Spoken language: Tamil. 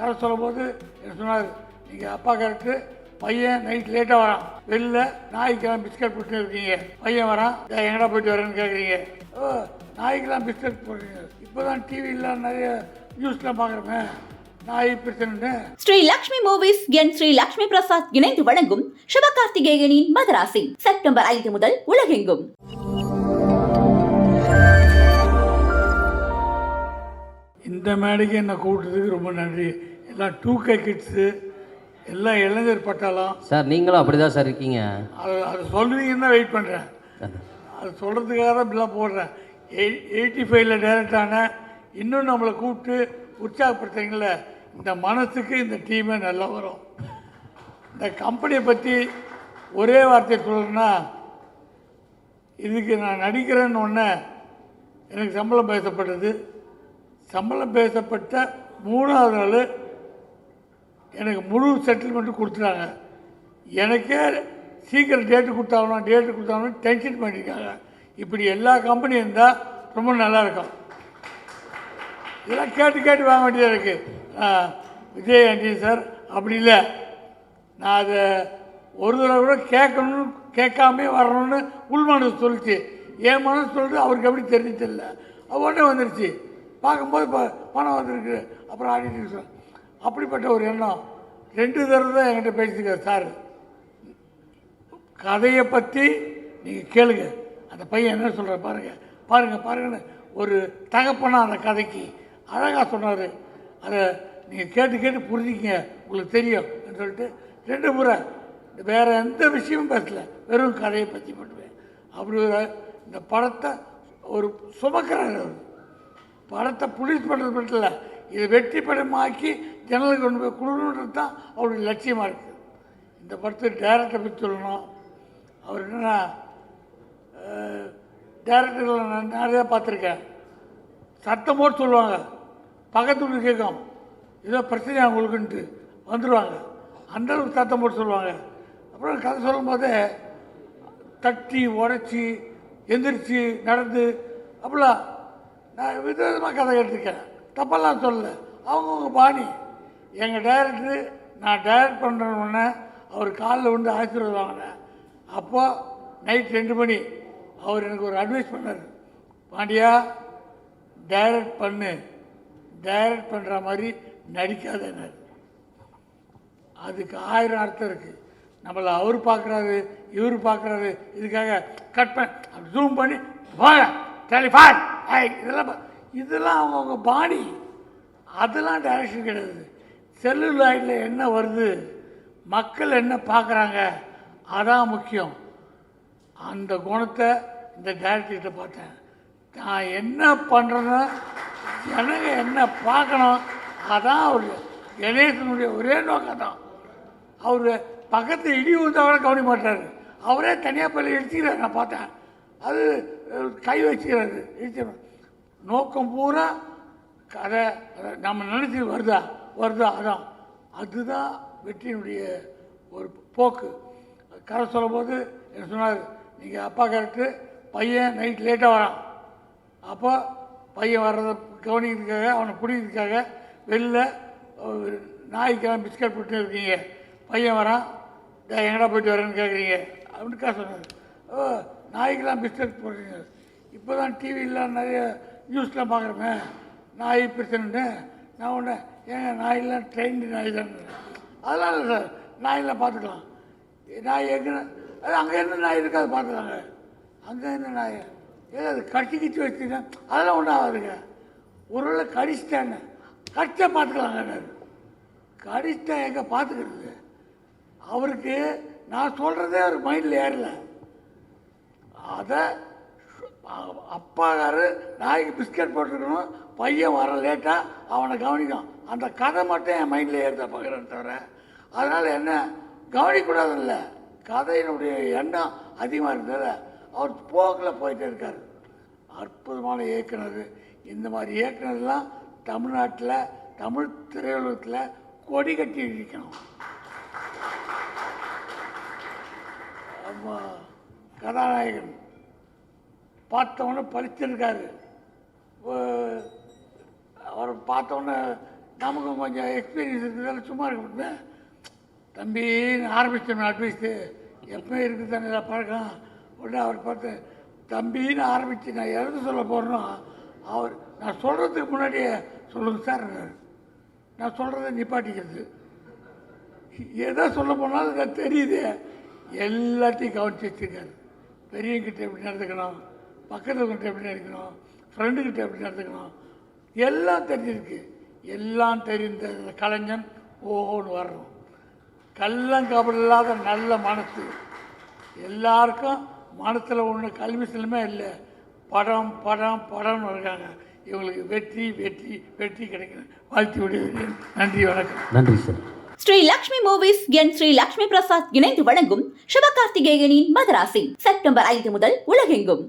கதை சொல்லும்போது சொன்னார்? நீங்கள் அப்பா கரெக்டு பையன் நைட் லேட்டாக வரான். வெளில நாய்க்கெல்லாம் பிஸ்கட் போட்டு இருக்கீங்க. பையன் வரான். "டேய், எங்கடா போயிட்டு வரேன்னு கேட்குறீங்க ஓ நாய்க்கெல்லாம் பிஸ்கட் போடுறீங்க இப்போ தான் டிவியில் நிறைய நியூஸ்லாம் பார்க்குறோமே. ஸ்ரீ லக்ஷ்மி மூவிஸ் என் ஸ்ரீ லக்ஷ்மி பிரசாத் இணைந்து வழங்கும் சிவகார்த்திகேயனின் மதராசி செப்டம்பர் ஐந்து முதல் உலகெங்கும். இந்த மேடைக்கு என்னை கூப்பிட்டதுக்கு ரொம்ப நன்றி. எல்லாம் டூ கே கிட்ஸு எல்லாம் இளைஞர் பட்டாளம். சார் நீங்களும் அப்படி தான் சார் இருக்கீங்க. அது அது சொல்லுவீங்கன்னு தான் வெயிட் பண்ணுறேன் அது சொல்கிறதுக்காக தான் இப்படிலாம் போடுறேன். எய் எயிட்டி ஃபைவ்ல டேரக்ட் ஆனேன் இன்னும் நம்மளை கூப்பிட்டு உற்சாகப்படுத்துறீங்கள இந்த மனசுக்கு இந்த டீமே நல்லா வரும். இந்த கம்பெனியை பற்றி ஒரே வார்த்தை சொல்லணும்னா இதுக்கு நான் நடிக்கிறேன்னு ஒன்று எனக்கு சம்பளம் பேசப்பட்டது. சம்பளம் பேசப்பட்ட மூணாவது நாள் எனக்கு முழு செட்டில்மெண்ட்டு கொடுத்துட்டாங்க. எனக்கே சீக்கிரம் டேட்டு கொடுத்தாகணும் டேட்டு கொடுத்தாகணும் டென்ஷன் பண்ணியிருக்காங்க. இப்படி எல்லா கம்பெனியும் இருந்தால் ரொம்ப நல்லாயிருக்கும். இதெல்லாம் கேட்டு கேட்டு வாங்க வேண்டியதாக இருக்குது விஜய் ஆண்டி சார் அப்படி இல்லை. நான் அதை ஒரு தடவை கூட கேட்கணும்னு கேட்காமே வரணும்னு உள் மனசு சொல்லிச்சு. என் மனசு சொல்லிட்டு அவருக்கு எப்படி தெரிஞ்சு தெரியல. உடனே வந்துருச்சு. பார்க்கும்போது ப பணம் வந்திருக்கு. அப்புறம் ஆடிட்டு சொல் அப்படிப்பட்ட ஒரு எண்ணம். ரெண்டு தடவை தான் என்கிட்ட பேசியிருக்காரு சார். கதையை பற்றி நீங்கள் கேளுங்க. அந்த பையன் என்ன சொல்கிற பாருங்கள் பாருங்கள் பாருங்கன்னு ஒரு தகப்பனா அந்த கதைக்கு அழகாக சொன்னார். அதை நீங்கள் கேட்டு கேட்டு புரிஞ்சுக்கிங்க. உங்களுக்கு தெரியும் அப்படின்னு சொல்லிட்டு ரெண்டு முறை வேறு எந்த விஷயமும் பேசலை. வெறும் கதையை பற்றி மட்டுமே. அப்படி ஒரு இந்த படத்தை ஒரு சுமக்கிறார் அவர். படத்தை புளிஸ் பண்ணுறது மட்டும் இல்லை இது வெற்றி படமாக்கி ஜனங்களுக்கு கொண்டு போய் கொடுக்கணுன்றது தான் அவருடைய லட்சியமாக இருக்குது. இந்த படத்தை டேரக்டரை பற்றி சொல்லணும். அவர் என்னென்னா டேரக்டர்களை நான் நிறையா பார்த்துருக்கேன். சத்தம் போட்டு சொல்லுவாங்க. பக்கத்து வீடு கேட்கும். ஏதோ பிரச்சனை அவங்களுக்குன்ட்டு வந்துடுவாங்க அந்த அளவுக்கு சத்தம் போட்டு சொல்லுவாங்க. அப்புறம் கதை சொல்லும் போதே தட்டி உடச்சி எந்திரிச்சு நடந்து அப்படிலாம் நான் விதவிதமாக கதை கேட்டிருக்கேன். தப்பெல்லாம் சொல்லலை. அவங்கவுங்க பாணி. எங்கள் டைரக்டரு நான் டைரக்ட் பண்ணுறோன்னே அவர் காலில் வந்து ஆசீர்வாதம் வாங்கினேன் அப்போது நைட் ரெண்டு மணி அவர் எனக்கு ஒரு அட்வைஸ் பண்ணார். பாண்டியா டைரக்ட் பண்ணு. டைரக்ட் பண்ணுற மாதிரி நடிக்காதனர் அதுக்கு ஆயிரம் அர்த்தம் இருக்குது நம்மளை அவர் பார்க்குறாரு இவர் பார்க்குறாரு இதுக்காக கட் பண்ண அப்படி ஜூம் பண்ணி வாங்க டெலிஃபான் இதெல்லாம் இதெல்லாம் அவங்கவுங்க பாணி அதெல்லாம் டைரக்ஷன் கிடையாது. செல்லுலாய்டில் என்ன வருது? மக்கள் என்ன பார்க்குறாங்க? அதான் முக்கியம். அந்த குணத்தை இந்த டைரக்டர்கிட்ட பார்த்தேன். நான் என்ன பண்ணுறேன்னு ஜனங்க என்ன பார்க்கணும் அதான் அவர். கணேசனுடைய ஒரே நோக்கம் தான். அவர் பக்கத்து இடி விழுந்தா கூட கவனிக்க மாட்டார். அவரே தனியாக பள்ளி இடிச்சுக்கிறார் நான் பார்த்தேன். அது கை வச்சுக்கிறாரு. இடிச்சிடும் நோக்கம் பூரா கதை அதை நம்ம நினச்சி வருதா? வருதா? அதான். அதுதான் வெற்றியினுடைய ஒரு போக்கு. கதை சொல்லும்போது என்ன சொன்னார்? நீங்கள் அப்பா கரெக்டு பையன் நைட் லேட்டாக வரான். அப்போ பையன் வர்றதை கவனிக்கிறதுக்காக அவனை பிடிக்கிறதுக்காக வெளில நாய்க்கெல்லாம் பிஸ்கட் போட்டு இருக்கீங்க. பையன் வரான் எங்கடா போயிட்டு வரேன்னு கேட்குறீங்க அப்படின்னுக்கா சொன்னார். ஓ நாய்க்கெல்லாம் பிஸ்கட் போடுறீங்க. இப்போ தான் டிவியில் நிறைய நியூஸில் பார்க்குறோமே நாய் பிரச்சனைன்னு நான் ஒன்று ஏங்க நாயெல்லாம் ட்ரெயின்டு நாய் தான். அதெல்லாம் இல்லை சார் நாயெல்லாம் பார்த்துக்கலாம். நாய் எங்கே அது அங்கே என்ன நாய் இருக்காது அதை பார்த்துக்கலாங்க அங்கே என்ன நாய் ஏதோ அது கட்டி கிச்சு வச்சுருக்கேன் அதெல்லாம் ஒன்றும் ஆகாதுங்க. ஒருவேளை கடிச்சிட்டேன்னு கடிச்சா பார்த்துக்கலாங்க கடிச்சிட்டேன் எங்கே பார்த்துக்கிறது? அவருக்கு நான் சொல்கிறதே அவர் மைண்டில் ஏறல. அதை அப்பாக்காரு நாய்க்கு பிஸ்கட் போட்டுருக்கணும். பையன் வர லேட்டாக அவனை கவனிக்கும் அந்த கதை மட்டும் என் மைண்டில் ஏற்ற பார்க்குறேன்னு தவிர. அதனால் என்ன கவனிக்கூடாதுல்ல கதையினுடைய எண்ணம் அதிகமாக இருந்தது அவர் போக்கில் போயிட்டே இருக்கார். அற்புதமான இயக்குனர். இந்த மாதிரி இயக்குனர்லாம் தமிழ்நாட்டில் தமிழ் திரையுலகத்தில் கொடி கட்டி இருக்கணும் ஆமாம் கதாநாயகன். பார்த்தவொன்னே பறிச்சிருக்காரு அவரை பார்த்தவொன்னே நமக்கும் கொஞ்சம் எக்ஸ்பீரியன்ஸ் இருக்கிறதால சும்மா இருக்க தம்பின்னு ஆரம்பிச்சோம் அட்வைஸு எப்பவுமே இருக்குது தானே பழக்கம். உடனே அவர் பார்த்து தம்பின்னு ஆரம்பித்து நான் இறந்து சொல்ல போகிறேனோ அவர் நான் சொல்கிறதுக்கு முன்னாடியே சொல்லுங்கள் சார். நான் சொல்கிறத நிப்பாட்டிக்கிறது. எதை சொல்ல போனாலும் எனக்கு தெரியுது. எல்லாத்தையும் கவனிச்சு வச்சுருக்காரு. பெரியவங்கிட்ட எப்படி நடந்துக்கணும்? பக்கத்தில் இருக்கவங்கிட்ட எப்படி நடக்கணும் ஃப்ரெண்டுக்கிட்ட எப்படி நடந்துக்கணும்? எல்லாம் தெரிஞ்சிருக்கு. எல்லாம் தெரிந்த கலைஞன் ஓஹோன்னு வரணும் கள்ளங்கபடம் இல்லாத நல்ல மனசு. எல்லாருக்கும் மனசில் ஒன்று கல்விசிலுமே இல்லை. படம் படம் படம்னு இருக்காங்க இவங்களுக்கு வெற்றி வெற்றி வெற்றி கிடைக்கணும் வாழ்த்தி விடுகிறேன். நன்றி வணக்கம். நன்றி sir Sri Lakshmi movies N Sri Lakshmi Prasad இணைந்து வழங்கும் சிவகார்த்திகேயனின் மதராசி செப்டம்பர் ஐந்து முதல் உலகெங்கும்.